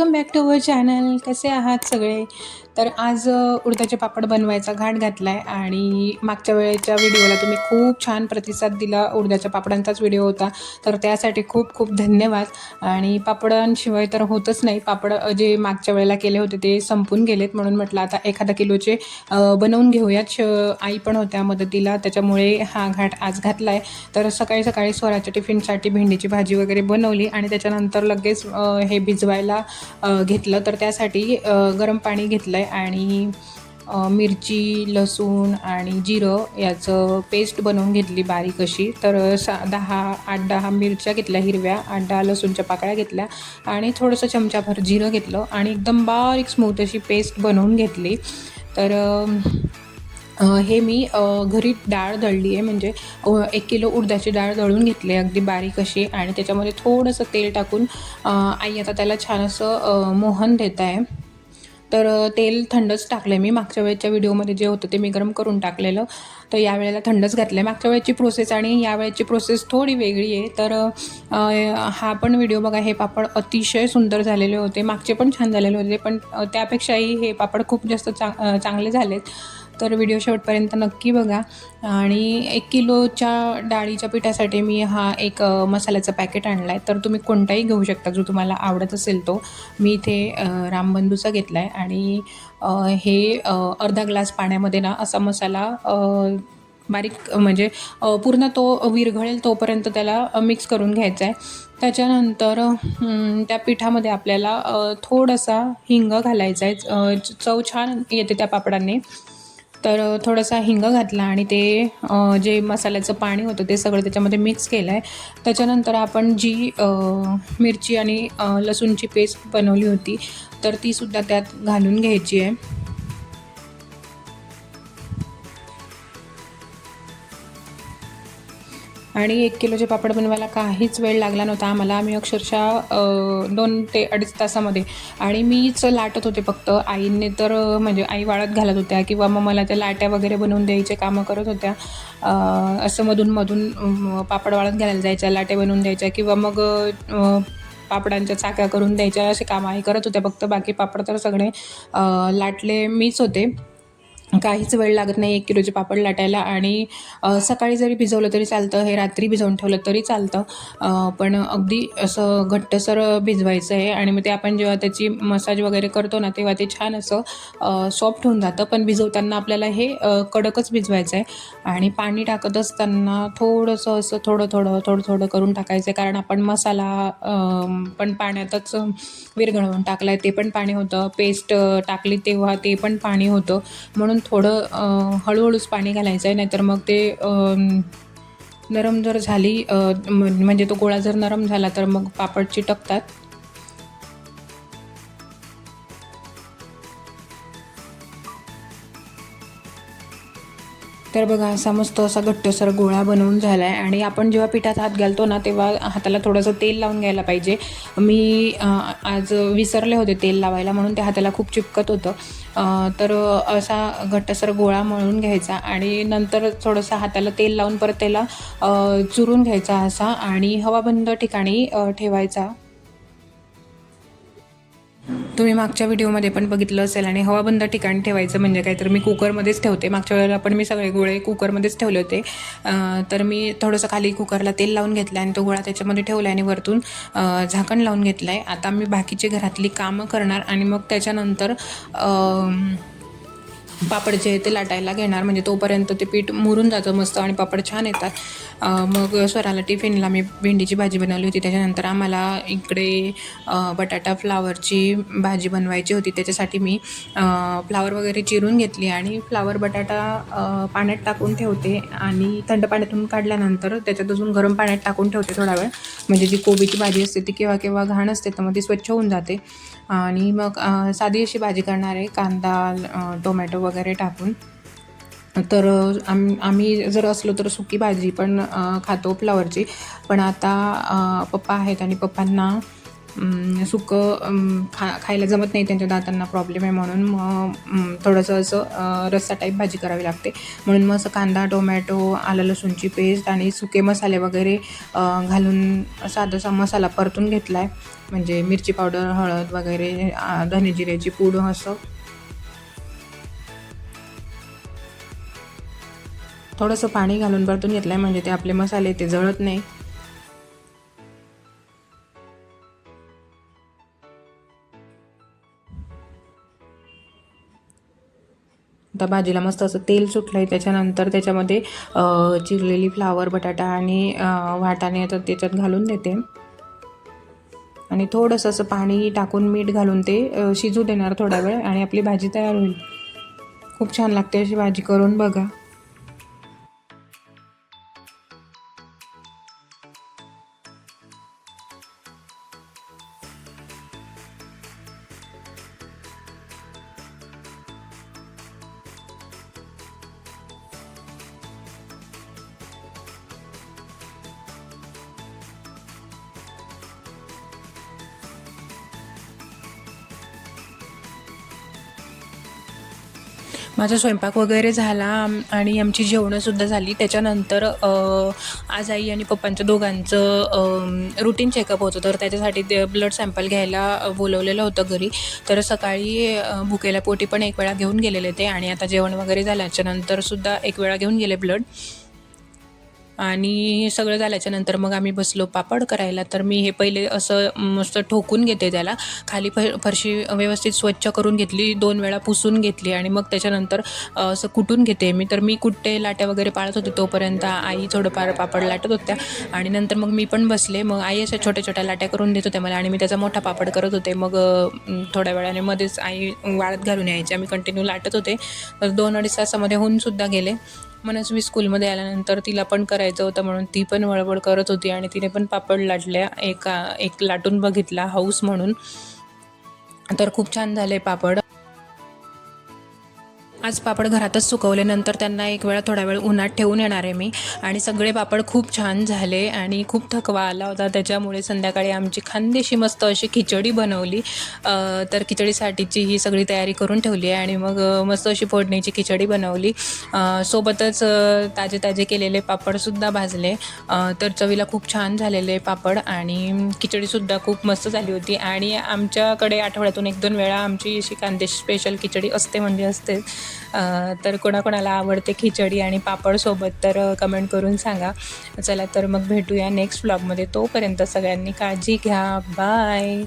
Welcome back to our channel कसे आहात सगळे? तर आज उडदाचे पापड बनवायचा घाट घातला आहे आणि मागच्या वेळेच्या व्हिडिओला तुम्ही खूप छान प्रतिसाद दिला. उडदाच्या पापडांचाच व्हिडिओ होता. तर त्यासाठी खूप खूप धन्यवाद. आणि पापडांशिवाय तर होतच नाही. पापड जे मागच्या वेळेला केले होते ते संपून गेलेत. म्हणून म्हटलं आता एखादा किलोचे बनवून घेऊयात. श आई पण होत्या मदतीला. त्याच्यामुळे हा घाट आज घातला आहे तर सकाळी सकाळी स्वराच्या टिफिनसाठी भेंडीची भाजी वगैरे बनवली. आणि त्याच्यानंतर लगेच हे भिजवायला घेतलं. तर त्यासाठी गरम पाणी घेतलं आहे आणि मिरची लसूण आणि जिरं याचं पेस्ट बनवून घेतली बारीक अशी. तर सा दहा आठ दहा मिरच्या घेतल्या हिरव्या आठ दहा लसूणच्या पाकळ्या घेतल्या आणि थोडंसं चमचाभर जिरं घेतलं आणि एकदम बारीक स्मूथ अशी पेस्ट बनवून घेतली. तर हे मी घरी डाळ दळली आहे. म्हणजे एक किलो उडदाची डाळ दळून घेतली आहे. अगदी बारीक अशी. आणि त्याच्यामध्ये थोडंसं तेल टाकून आई आता त्याला छान असं मोहन देत आहे. तर तेल थंडच टाकलं आहे मी. मागच्या वेळेच्या व्हिडिओमध्ये जे होतं ते मी गरम करून टाकलेलं. तर यावेळेला थंडच घातलं आहे मागच्या वेळेची प्रोसेस आणि या वेळेची प्रोसेस थोडी वेगळी आहे. तर हा पण व्हिडिओ बघा. हे पापड अतिशय सुंदर झालेले होते. मागचे पण छान झालेले होते. पण त्यापेक्षाही हे पापड खूप जास्त चांग चांगले झालेत. तर व्हिडिओ शेवटपर्यंत नक्की बघा. आणि एक किलोच्या डाळीच्या पिठासाठी मी हा एक मसाल्याचं पॅकेट आणला आहे तर तुम्ही कोणताही घेऊ शकता जो तुम्हाला आवडत असेल तो. मी इथे रामबंधूचा घेतला आहे आणि हे अर्धा ग्लास पाण्यामध्ये ना असा मसाला बारीक म्हणजे पूर्ण तो विरघळेल तोपर्यंत त्याला मिक्स करून घ्यायचा आहे त्याच्यानंतर त्या पिठामध्ये आपल्याला थोडासा हिंग घालायचा आहे चव छान येते त्या पापडांनी. तर थोडंसं थोडासा हिंग घातला आणि ते जे मसाल्याचं पाणी होतं ते सगळं त्याच्यामध्ये मिक्स केलं आहे त्याच्यानंतर आपण जी मिरची आणि लसूणची पेस्ट बनवली होती तर तीसुद्धा त्यात घालून घ्यायची आहे. आणि एक किलोचे पापड बनवायला काहीच वेळ लागला नव्हता. आम्हाला आम्ही अक्षरशः दोन ते अडीच तासामध्ये. आणि मीच लाटत होते फक्त. आईने तर म्हणजे आई वाळत घालत होत्या किंवा मग मला त्या लाट्या वगैरे बनवून द्यायचे कामं करत होत्या. असं मधून मधून पापड वाळत घालायला जायच्या लाट्या बनवून द्यायच्या किंवा मग पापडांच्या चाक्या करून द्यायच्या असे कामं आई करत होत्या. फक्त बाकी पापड तर सगळे लाटले मीच होते. काहीच वेळ लागत नाही एक किलोचे पापड लाटायला आणि सकाळी जरी भिजवलं तरी चालतं हे रात्री भिजवून ठेवलं तरी चालतं. पण अगदी असं घट्टसर भिजवायचं आहे आणि मग ते आपण जेव्हा त्याची मसाज वगैरे करतो ना तेव्हा ते छान असं सॉफ्ट होऊन जातं. पण भिजवताना आपल्याला हे कडकच भिजवायचं आहे. आणि पाणी टाकत असताना थोडंसं असं थोडं थोडं थोडं थोडं करून टाकायचं आहे. कारण आपण मसाला पण पाण्यातच विरघळवून टाकला आहे ते पण पाणी होतं. पेस्ट टाकली तेव्हा ते पण पाणी होतं. म्हणून थोडं हळूहळूच पाणी घालायचं आहे नाहीतर मग ते नरम जर झाली म्हणजे तो गोळा जर नरम झाला तर मग पापड चिटकतात. तर बघा असा मस्त असा घट्टसर गोळा बनवून झाला आहे आणि आपण जेव्हा पिठात हात घालतो ना तेव्हा हाताला थोडंसं तेल लावून घ्यायला पाहिजे. मी आज विसरले होते तेल लावायला म्हणून ते हाताला खूप चिपकत होतं. तर असा घट्टसर गोळा मळून घ्यायचा आणि नंतर थोडंसं हाताला तेल लावून परत त्याला चुरून घ्यायचा असा. आणि हवाबंद ठिकाणी ठेवायचा. तुम्ही मागच्या व्हिडिओमध्ये पण बघितलं असेल आणि हवाबंद ठिकाणी ठेवायचं म्हणजे काय तर मी कुकरमध्येच ठेवते. मागच्या वेळेला पण मी सगळे गोळे कुकरमध्येच ठेवले होते. तर मी थोडंसं खाली कुकरला तेल लावून घेतलं आणि तो गोळा त्याच्यामध्ये ठेवला आणि वरतून झाकण लावून घेतलं आहे आता मी बाकीचे घरातली कामं करणार आणि मग त्याच्यानंतर पापड जे आहे ते लाटायला घेणार. म्हणजे तोपर्यंत ते पीठ मुरून जातं मस्त आणि पापड छान येतात. मग स्वराला टिफिनला मी भेंडीची भाजी बनवली होती. त्याच्यानंतर आम्हाला इकडे बटाटा फ्लावरची भाजी बनवायची होती. त्याच्यासाठी मी फ्लावर वगैरे चिरून घेतली आणि फ्लावर बटाटा पाण्यात टाकून ठेवते आणि थंड पाण्यातून काढल्यानंतर त्याच्यात अजून गरम पाण्यात टाकून ठेवते थोडा वेळ. म्हणजे जी कोबीची भाजी असते ती केव्हा केव्हा घाण असते तर मग ती स्वच्छ होऊन जाते. आणि मग साधी अशी भाजी करणार आहे कांदा टोमॅटो वगैरे टाकून. तर आम आम्ही जर असलो तर सुकी भाजी पण खातो फ्लावरची. पण आता पप्पा आहेत आणि पप्पांना सुकं खा खायला जमत नाही त्यांच्या दातांना प्रॉब्लेम आहे म्हणून मग थोडंसं असं रस्सा टाईप भाजी करावी लागते. म्हणून मग असं कांदा टोमॅटो आलं लसूणची पेस्ट आणि सुके मसाले वगैरे घालून साधासा मसाला परतून घेतला आहे म्हणजे मिरची पावडर हळद वगैरे धने जिऱ्याची पूड असं. थोडंसं पाणी घालून परतून घेतलं आहे म्हणजे ते आपले मसाले ते जळत नाही. त्या भाजीला मस्त असं तेल सुटलं आहे त्याच्यानंतर त्याच्यामध्ये चिरलेली फ्लावर बटाटा आणि वाटाणे तर त्याच्यात घालून देते. आणि थोडंसं असं पाणी टाकून मीठ घालून ते शिजू देणार थोडा वेळ आणि आपली भाजी तयार होईल. खूप छान लागते अशी भाजी करून बघा. माझा स्वयंपाक वगैरे झाला आणि आमची जेवणंसुद्धा झाली. त्याच्यानंतर आज आई आणि पप्पांचं दोघांचं रुटीन चेकअप होतं. तर त्याच्यासाठी ते ब्लड सॅम्पल घ्यायला बोलवलेलं होतं घरी. तर सकाळी भुकेला पोटी पण एक वेळा घेऊन गेलेले ते आणि आता जेवण वगैरे झाल्याच्यानंतरसुद्धा एक वेळा घेऊन गेले ब्लड आणि सगळं झाल्याच्यानंतर मग आम्ही बसलो पापड करायला. तर मी हे पहिले असं मस्त ठोकून घेते त्याला. खाली फ फरशी व्यवस्थित स्वच्छ करून घेतली दोन वेळा पुसून घेतली आणि मग त्याच्यानंतर असं कुटून घेते मी. तर मी कुट्टे लाट्या वगैरे पाळत होते तोपर्यंत आई थोडंफार पापड लाटत होत्या. आणि नंतर मग मी पण बसले. मग आई अशा छोट्या छोट्या लाट्या करून देत होत्या मला आणि मी त्याचा मोठा पापड करत होते. मग थोड्या वेळाने मध्येच आई वाळत घालून यायची. आम्ही कंटिन्यू लाटत होते. तर दोन अडीच तासामध्ये होऊन सुद्धा गेले. म्हणूनच मी स्कूलमध्ये आल्यानंतर तिला पण करायचं होतं म्हणून ती पण वळवळ करत होती आणि तिने पण पापड लाटल्या. एका एक लाटून बघितला हाऊस म्हणून. तर खूप छान झाले पापड. आज पापड घरातच सुकवले नंतर त्यांना एक वेळा थोडा वेळ उन्हात ठेवून येणार आहे मी. आणि सगळे पापड खूप छान झाले आणि खूप थकवा आला होता. त्याच्यामुळे संध्याकाळी आमची खानदेशी मस्त अशी खिचडी बनवली. तर खिचडीसाठीची ही सगळी तयारी करून ठेवली आहे आणि मग मस्त अशी फोडणीची खिचडी बनवली. सोबतच ताजे ताजे केलेले पापडसुद्धा भाजले. तर चवीला खूप छान झालेले पापड आणि खिचडीसुद्धा खूप मस्त झाली होती. आणि आमच्याकडे आठवड्यातून एक दोन वेळा आमची अशी खानदेश स्पेशल खिचडी असते म्हणजे असते तर कोणाकोणाला आवडते खिचडी आणि पापड सोबत तर कमेंट करून सांगा. चला तर मग भेटूया नेक्स्ट ब्लॉगमध्ये तोपर्यंत सगळ्यांनी काळजी घ्या. बाय